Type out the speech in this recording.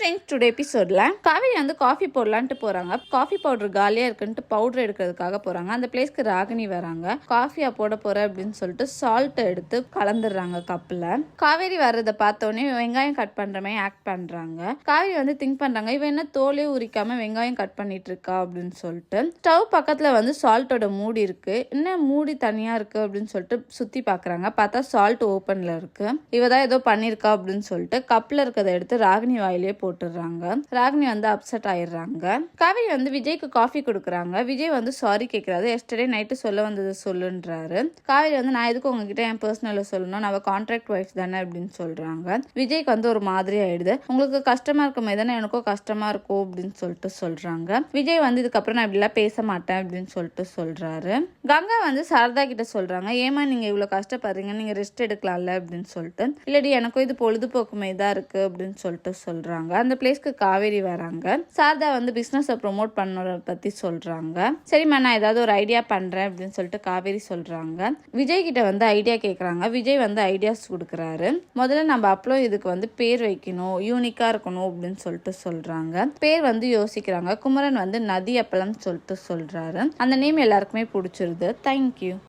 Friends today எபிசோடில் காவேரி வந்து coffee போடலான்ட்டு போகிறாங்க காஃபி பவுடர் காலியாக இருக்குன்ட்டு பவுடர் எடுக்கிறதுக்காக போகிறாங்க அந்த பிளேஸ்க்கு ராகினி வராங்க. காஃபியாக போட போகிற அப்படின்னு சொல்லிட்டு சால்ட்டை எடுத்து கலந்துடுறாங்க கப்பில் காவேரி வர்றதை பார்த்தோன்னே வெங்காயம் கட் பண்ணுற மாதிரி ஆக்ட் பண்ணுறாங்க காவேரி வந்து திங்க் பண்ணுறாங்க இவன் என்ன தோலே உரிக்காம வெங்காயம் கட் பண்ணிட்டு இருக்கா அப்படின்னு சொல்லிட்டு. ஸ்டவ் பக்கத்தில் வந்து சால்ட்டோட மூடி இருக்குது என்ன மூடி தனியாக இருக்குது அப்படின்னு சொல்லிட்டு சுற்றி பார்க்குறாங்க பார்த்தா சால்ட் ஓப்பனில் இருக்குது இவ தான் ஏதோ பண்ணியிருக்கா அப்படின்னு சொல்லிட்டு கப்பில் இருக்கிறத எடுத்து ராகினி வாயிலே போட்டுடுறாங்க. ராகினி வந்து அப்செட் ஆயிடுறாங்க. காவேரி வந்து விஜய்க்கு காஃபி கொடுக்குறாங்க. விஜய் வந்து சாரி கேட்குறாரு எஸ்டர்டே நைட்டு சொல்ல வந்தது சொல்லுன்றாரு. காவேரி வந்து நான் எதுக்கு உங்ககிட்ட என் பர்சனலில் சொல்லணும்? நான் கான்ட்ராக்ட் ஒய்ஃப் தானே? அப்படின்னு சொல்கிறாங்க விஜய்க்கு வந்து ஒரு மாதிரி ஆயிடுது. உங்களுக்கு கஷ்டமாக இருக்க தானே? எனக்கும் கஷ்டமாக இருக்கும் அப்படின்னு சொல்லிட்டு சொல்கிறாங்க விஜய் வந்து இதுக்கப்புறம் நான் இப்படிலாம் பேச மாட்டேன். அப்படின்னு சொல்லிட்டு சொல்கிறாரு கங்கா வந்து சாரதா கிட்ட சொல்கிறாங்க ஏமா நீங்கள் இவ்வளோ கஷ்டப்படுறீங்க. நீங்கள் ரெஸ்ட் எடுக்கலாம்ல? அப்படின்னு சொல்லிட்டு. இல்லடி எனக்கும் இது பொழுதுபோக்குமே தான் இருக்குது அப்படின்னு சொல்லிட்டு சொல்கிறாங்க அந்த பிளேஸ்க்கு காவேரி வராங்க. சாரதா வந்து பிஸ்னஸை ப்ரொமோட் பண்ணுறத பத்தி சொல்றாங்க. சரிம்மா நான் ஏதாவது ஒரு ஐடியா பண்றேன் அப்படின்னு சொல்லிட்டு காவேரி சொல்றாங்க. விஜய் கிட்ட வந்து ஐடியா கேட்குறாங்க விஜய் வந்து ஐடியாஸ் கொடுக்குறாரு. முதல்ல நம்ம அப்ளோ இதுக்கு வந்து பேர் வைக்கணும் யூனிக்கா இருக்கணும் அப்படின்னு சொல்லிட்டு சொல்றாங்க. பேர் வந்து யோசிக்கிறாங்க. குமரன் வந்து நதி அப்பளம் சொல்லிட்டு சொல்றாரு. அந்த நேம் எல்லாருக்குமே பிடிச்சிருது. தேங்க்யூ